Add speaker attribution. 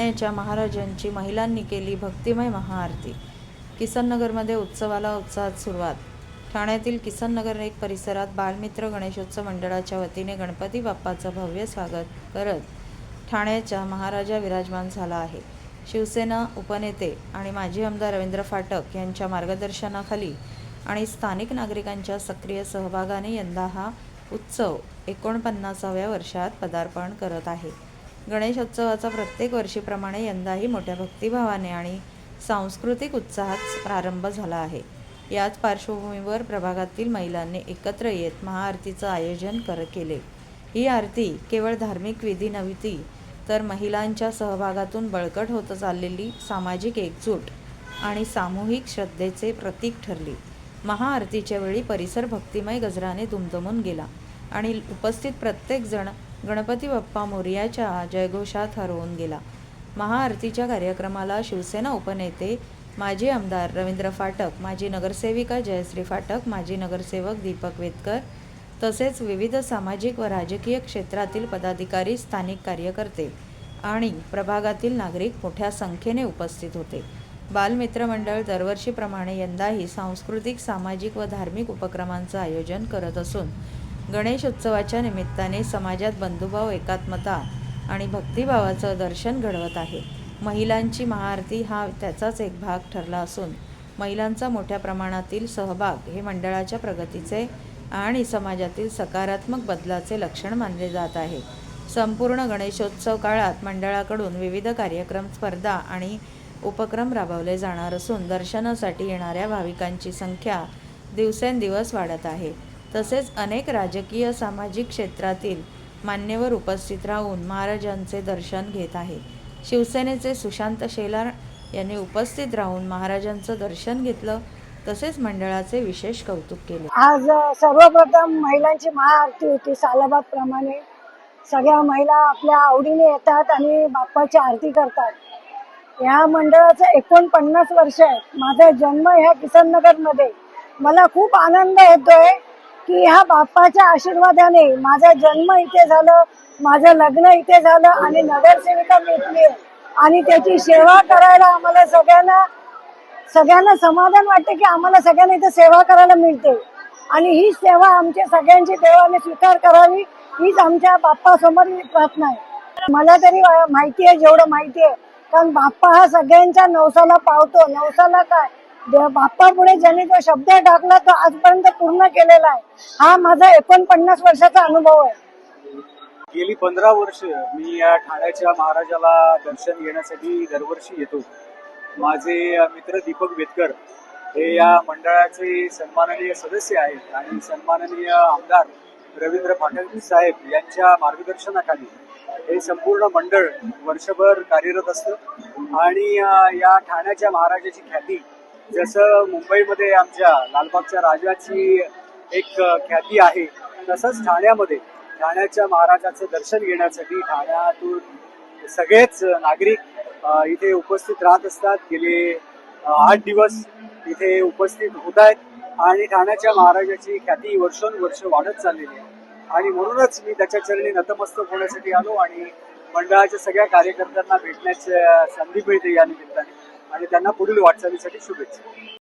Speaker 1: ठाण्याच्या महाराजांची महिलांनी केली भक्तिमय महाआरती. किसननगरमध्ये उत्सवाला उत्साहात सुरुवात. ठाण्यातील किसननगर एक परिसरात बालमित्र गणेशोत्सव मंडळाच्या वतीने गणपती बाप्पाचं भव्य स्वागत करत ठाण्याच्या महाराजा विराजमान झाला आहे. शिवसेना उपनेते आणि माजी आमदार रवींद्र फाटक यांच्या मार्गदर्शनाखाली आणि स्थानिक नागरिकांच्या सक्रिय सहभागाने यंदा हा उत्सव एकोणपन्नासाव्या वर्षात पदार्पण करत आहे. गणेशोत्सवाचा प्रत्येक वर्षीप्रमाणे यंदाही मोठ्या भक्तिभावाने आणि सांस्कृतिक उत्साहात प्रारंभ झाला आहे. याच पार्श्वभूमीवर प्रभागातील महिलांनी एकत्र येत महाआरतीचं आयोजन कर केले. ही आरती केवळ धार्मिक विधी नव्हती तर महिलांच्या सहभागातून बळकट होत चाललेली सामाजिक एकजूट आणि सामूहिक श्रद्धेचे प्रतीक ठरली. महाआरतीच्या वेळी परिसर भक्तिमय गजराने दुमदमून गेला आणि उपस्थित प्रत्येकजण गणपती बाप्पा मोर्याच्या जयघोषात हरवून गेला. महाआरतीच्या कार्यक्रमाला शिवसेना उपनेते माजी आमदार रवींद्र फाटक माजी नगरसेविका जयश्री फाटक माजी नगरसेवक दीपक वेतकर तसेच विविध सामाजिक व राजकीय क्षेत्रातील पदाधिकारी स्थानिक कार्यकर्ते आणि प्रभागातील नागरिक मोठ्या संख्येने उपस्थित होते. बालमित्र मंडळ दरवर्षीप्रमाणे यंदाही सांस्कृतिक सामाजिक व धार्मिक उपक्रमांचं आयोजन करत असून गणेश उत्सवाच्या निमित्ताने समाजात बंधुभाव एकात्मता आणि भक्तिभावाचं दर्शन घडवत आहे. महिलांची महाआरती हा त्याचाच एक भाग ठरला असून महिलांचा मोठ्या प्रमाणातील सहभाग हे मंडळाच्या प्रगतीचे आणि समाजातील सकारात्मक बदलाचे लक्षण मानले जात आहे. संपूर्ण गणेशोत्सव काळात मंडळाकडून विविध कार्यक्रम स्पर्धा आणि उपक्रम राबवले जाणार असून दर्शनासाठी येणाऱ्या भाविकांची संख्या दिवसेंदिवस वाढत आहे. तसेच अनेक राजकीय सामाजिक क्षेत्रातील मान्यवर उपस्थित राहून महाराजांचे दर्शन घेत आहे. शिवसेनेचे सुशांत शेलार यांनी उपस्थित राहून महाराजांचं दर्शन घेतलं तसेच मंडळाचे विशेष कौतुक केले.
Speaker 2: आज सर्वप्रथम महिलांची महाआरती होती सालाबाद प्रमाणे सगळ्या महिला आपल्या आवडीने येतात आणि बाप्पाची आरती करतात. या मंडळाचं एकोणपन्नास वर्ष आहे. माझा जन्म ह्या किसन नगरमध्ये मला खूप आनंद येतोय. की ह्या बाप्पाच्या आशीर्वादाने माझा जन्म इथे झालं माझं लग्न इथे झालं आणि नगरसेविका भेटली आणि त्याची सेवा करायला आम्हाला सगळ्यांना सगळ्यांना समाधान वाटते की आम्हाला सगळ्यांना इथे सेवा करायला मिळते. आणि ही सेवा आमच्या सगळ्यांची देवाने स्वीकार करावी हीच आमच्या बाप्पासमोर प्रार्थना आहे. मला तरी माहिती आहे जेवढं माहिती आहे कारण बाप्पा हा सगळ्यांच्या नवसाला पावतो. नवसाला काय? बाप्पापुढे ज्यांनी तो शब्द टाकला तो आजपर्यंत पूर्ण केलेला आहे. हा माझा एकोणपन्नास वर्षाचा अनुभव आहे.
Speaker 3: गेली पंधरा वर्ष मी या ठाण्याच्या महाराजाला दर्शन घेण्यासाठी दरवर्षी येतो. माझे मित्र दीपक बेतकर हे या मंडळाचे सन्माननीय सदस्य आहेत आणि सन्माननीय आमदार रवींद्र पाटील साहेब यांच्या मार्गदर्शनाखाली हे संपूर्ण मंडळ वर्षभर कार्यरत असतं. आणि या ठाण्याच्या महाराजाची ख्याती जसं मुंबईमध्ये आमच्या लालबागच्या राजाची एक ख्याती आहे तसंच ठाण्यामध्ये. ठाण्याच्या महाराजाचं दर्शन घेण्यासाठी ठाण्यातून सगळेच नागरिक इथे उपस्थित राहत असतात. गेले आठ दिवस इथे उपस्थित होत आहेत आणि ठाण्याच्या महाराजाची ख्याती वर्षोनवर्ष वाढत चाललेली आहे. आणि म्हणूनच मी त्याच्या चरणी नतमस्तक होण्यासाठी आलो आणि मंडळाच्या सगळ्या कार्यकर्त्यांना भेटण्याची संधी मिळते या निमित्ताने. आणि त्यांना पुढील वाटचालीसाठी शुभेच्छा.